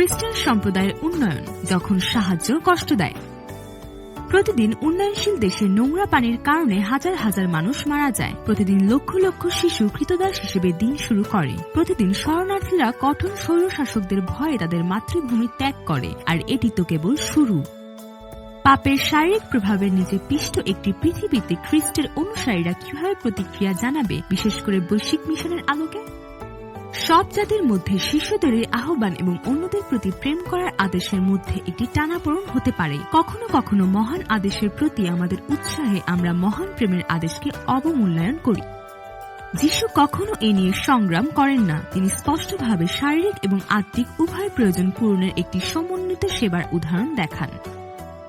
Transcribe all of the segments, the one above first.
খ্রিস্টান সম্প্রদায়ের উন্নয়ন, যখন সাহায্য কষ্ট দেয়। প্রতিদিন উন্নয়নশীল দেশে নোংরা পানির কারণে হাজার হাজার মানুষ মারা যায়। প্রতিদিন লক্ষ লক্ষ শিশু কৃতদাস হিসেবে দিন শুরু করে। প্রতিদিন শরণার্থীরা কঠোর স্বৈর শাসকদের ভয়ে তাদের মাতৃভূমি ত্যাগ করে, আর এটি তো কেবল শুরু। পাপের শারীরিক প্রভাবের নিচে পিষ্ট একটি পৃথিবীতে খ্রিস্টের অনুসারীরা কীভাবে প্রতিক্রিয়া জানাবে, বিশেষ করে বৈশ্বিক মিশনের আলোকে? সব জাতির মধ্যে শিশুদের আহ্বান এবং অন্যদের প্রতি প্রেম করার আদেশের মধ্যে একটি টানাপোড়ন হতে পারে। কখনো কখনো মহান আদেশের প্রতি আমাদের উৎসাহে আমরা মহান প্রেমের আদেশকে অবমূল্যায়ন করি। যিশু কখনো এ নিয়ে সংগ্রাম করেন না। তিনি স্পষ্টভাবে শারীরিক এবং আত্মিক উভয় প্রয়োজন পূরণের একটি সমন্বিত সেবার উদাহরণ দেখান।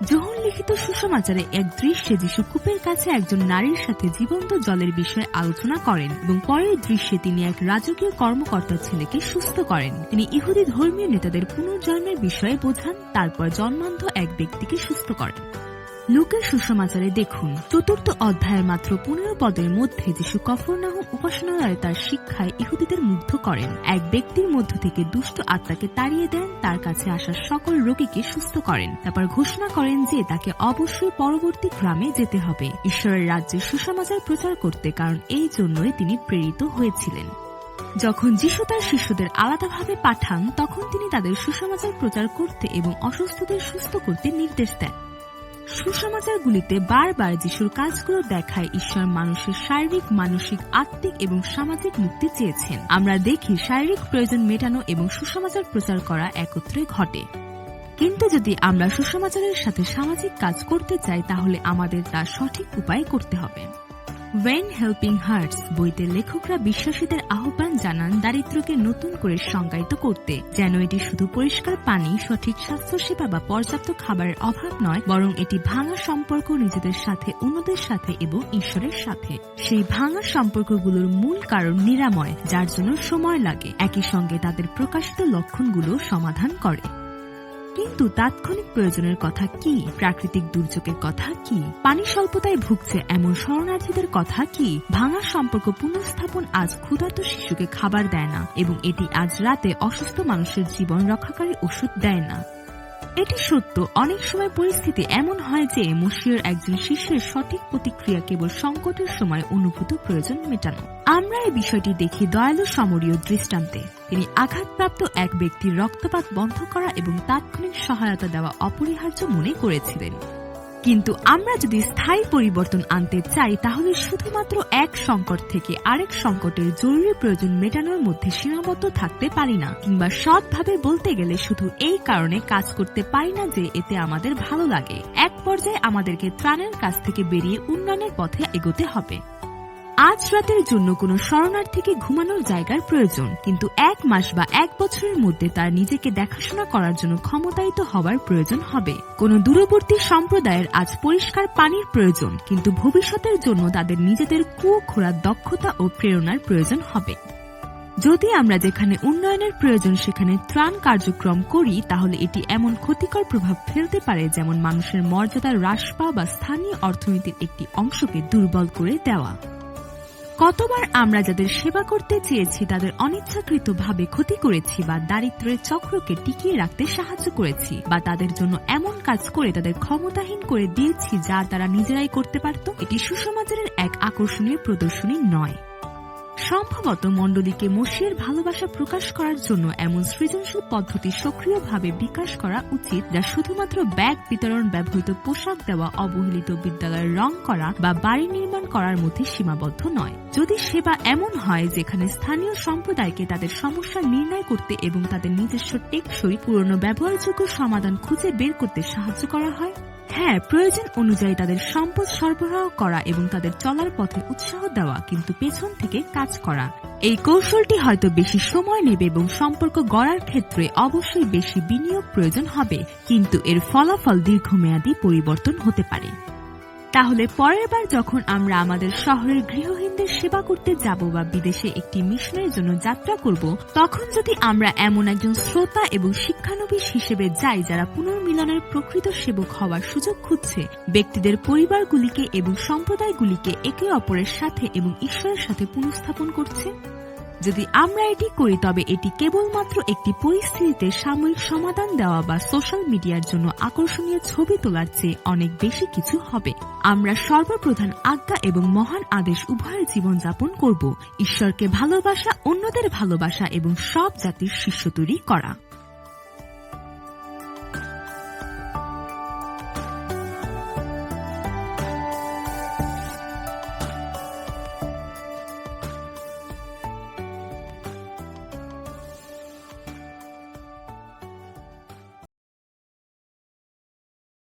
যোহন লিখিত সুসমাচারে এক দৃশ্যে যিশু কূপের কাছে একজন নারীর সাথে জীবন্ত জলের বিষয়ে আলোচনা করেন এবং পরের দৃশ্যে তিনি এক রাজকীয় কর্মকর্তার ছেলেকে সুস্থ করেন। তিনি ইহুদি ধর্মীয় নেতাদের পুনর্জন্মের বিষয়ে বোঝান, তারপর জন্মান্ধ এক ব্যক্তিকে সুস্থ করেন। লোকের সুসমাচারে দেখুন, চতুর্থ অধ্যায়ের মাত্র পনেরো পদের মধ্যে যিশু কফরনাহ উপাসনালয়ে তার শিক্ষায় ইহুদিদের মুগ্ধ করেন। এক ব্যক্তির মধ্য থেকে দুষ্ট আত্মাকে তাড়িয়ে দেন, তার কাছে আসা সকল রোগীকে সুস্থ করেন। তারপর ঘোষণা করেন যে তাকে অবশ্যই পরবর্তী গ্রামে যেতে হবে। ঈশ্বরের রাজ্যে সুসমাচার প্রচার করতে কারণ এই জন্যই তিনি প্রেরিত হয়েছিলেন। যখন যিশু তার শিষ্যদের আলাদাভাবে পাঠান, তখন তিনি তাদের সুসমাচার প্রচার করতে এবং অসুস্থদের সুস্থ করতে নির্দেশ দেন। সুসমাচারগুলিতে বারবার যিশুর কাজগুলো দেখায় ঈশ্বর মানুষের শারীরিক, মানসিক, আত্মিক এবং সামাজিক মুক্তি চেয়েছেন। আমরা দেখি শারীরিক প্রয়োজন মেটানো এবং সুসমাচার প্রচার করা একত্রে ঘটে। কিন্তু যদি আমরা সুসমাচারের সাথে সামাজিক কাজ করতে চাই, তাহলে আমাদের তা সঠিক উপায় করতে হবে। ওয়েন হেল্পিং হার্টস বইতে লেখকরা বিশ্বাসীদের আহ্বান জানান দারিদ্র্যকে নতুন করে সংজ্ঞায়িত করতে। যেন এটি শুধু পরিষ্কার পানি, সঠিক স্বাস্থ্যসেবা বা পর্যাপ্ত খাবারের অভাব নয়, বরং এটি ভাঙা সম্পর্ক নিজেদের সাথে, অন্যদের সাথে এবং ঈশ্বরের সাথে। সেই ভাঙা সম্পর্কগুলোর মূল কারণ নিরাময়, যার জন্য সময় লাগে। একই সঙ্গে তাদের প্রকাশিত লক্ষণগুলো সমাধান করে। কিন্তু তাৎক্ষণিক প্রয়োজনের কথা কি? প্রাকৃতিক দুর্যোগের কথা কি? পানি স্বল্পতায় ভুগছে এমন শরণার্থীদের কথা কি? ভাঙা সম্পর্ক পুনঃস্থাপন আজ ক্ষুধার্ত শিশুকে খাবার দেয় না এবং এটি আজ রাতে অসুস্থ মানুষের জীবন রক্ষাকারী ওষুধ দেয় না। এটি সত্য। অনেক সময় পরিস্থিতি এমন হয় যে মুশিয়র একজন শিষ্যের সঠিক প্রতিক্রিয়া কেবল সংকটের সময় অনুভূত প্রয়োজন মেটানো। আমরা এই বিষয়টি দেখি দয়ালু সমরীয় দৃষ্টান্তে। তিনি আঘাতপ্রাপ্ত এক ব্যক্তির রক্তপাত বন্ধ করা এবং তাৎক্ষণিক সহায়তা দেওয়া অপরিহার্য মনে করেছিলেন। কিন্তু আমরা যদি স্থায়ী পরিবর্তন আনতে চাই, তাহলে শুধুমাত্র এক সংকট থেকে আরেক সংকটের জরুরি প্রয়োজন মেটানোর মধ্যে সীমাবদ্ধ থাকতে পারি না। কিংবা সৎভাবে বলতে গেলে শুধু এই কারণে কাজ করতে পারি না যে এতে আমাদের ভালো লাগে। এক পর্যায়ে আমাদেরকে ত্রাণের কাছ থেকে বেরিয়ে উন্নয়নের পথে এগোতে হবে। আজ রাতের জন্য কোনো শরণার্থীকে ঘুমানোর জায়গার প্রয়োজন, কিন্তু এক মাস বা এক বছরের মধ্যে তার নিজেকে দেখাশোনা করার জন্য ক্ষমতায়িত হওয়ার প্রয়োজন হবে। কোনো দূরবর্তী সম্প্রদায়ের আজ পরিষ্কার পানির প্রয়োজন, কিন্তু ভবিষ্যতের জন্য তাদের নিজেদের কুয়ো খোঁড়ার দক্ষতা ও প্রেরণার প্রয়োজন হবে। যদি আমরা যেখানে উন্নয়নের প্রয়োজন, সেখানে ত্রাণ কার্যক্রম করি, তাহলে এটি এমন ক্ষতিকর প্রভাব ফেলতে পারে যেমন মানুষের মর্যাদা হ্রাস পাওয়া বা স্থানীয় অর্থনীতির একটি অংশকে দুর্বল করে দেওয়া। কতবার আমরা যাদের সেবা করতে চেয়েছি, তাদের অনিচ্ছাকৃতভাবে ক্ষতি করেছি বা দারিদ্রের চক্রকে টিকিয়ে রাখতে সাহায্য করেছি বা তাদের জন্য এমন কাজ করে তাদের ক্ষমতাহীন করে দিয়েছি যা তারা নিজেরাই করতে পারত, এটি সুসমাচারের এক আকর্ষণীয় প্রদর্শনী নয়। সম্ভবত মণ্ডলীকে মসিয়ের ভালোবাসা প্রকাশ করার জন্য এমন সৃজনশীল পদ্ধতি সক্রিয়ভাবে বিকাশ করা উচিত যা শুধুমাত্র ব্যাগ বিতরণ ব্যবহৃত পোশাক দেওয়া অবহেলিত বিদ্যালয়ের রং করা বা বাড়ি নির্মাণ করার মধ্যে সীমাবদ্ধ নয়। যদি সেবা এমন হয় যেখানে স্থানীয় সম্প্রদায়কে তাদের সমস্যা নির্ণয় করতে এবং তাদের নিজস্ব টেকসই পুরনো ব্যবহারযোগ্য সমাধান খুঁজে বের করতে সাহায্য করা হয় হ্যাঁ প্রয়োজন অনুযায়ী তাদের সম্পদ সরবরাহ করা এবং তাদের চলার পথে উৎসাহ দেওয়া, কিন্তু পেছন থেকে কাজ করা। এই কৌশলটি হয়তো বেশি সময় নেবে এবং সম্পর্ক গড়ার ক্ষেত্রে অবশ্যই বেশি বিনিয়োগ প্রয়োজন হবে, কিন্তু এর ফলাফল দীর্ঘমেয়াদী পরিবর্তন হতে পারে। তাহলে পরের বার যখন আমরা আমাদের শহরের গৃহহীনদের সেবা করতে যাব বা বিদেশে একটি মিশনের জন্য যাত্রা করব, তখন যদি আমরা এমন একজন শ্রোতা এবং শিক্ষানবিশ হিসেবে যাই যারা পুনর্মিলনের প্রকৃত সেবক হওয়ার সুযোগ খুঁজছে, ব্যক্তিদের পরিবারগুলিকে এবং সম্প্রদায়গুলিকে একে অপরের সাথে এবং ঈশ্বরের সাথে পুনঃস্থাপন করছে? যদি আমরা এটি করি, তবে এটি কেবলমাত্র একটি পরিস্থিতিতে সাময়িক সমাধান দেওয়া বা সোশ্যাল মিডিয়ার জন্য আকর্ষণীয় ছবি তোলার চেয়ে অনেক বেশি কিছু হবে। আমরা সর্বপ্রধান আজ্ঞা এবং মহান আদেশ উভয়ের জীবনযাপন করব। ঈশ্বরকে ভালোবাসা, অন্যদের ভালোবাসা এবং সব জাতির শিষ্য তৈরি করা।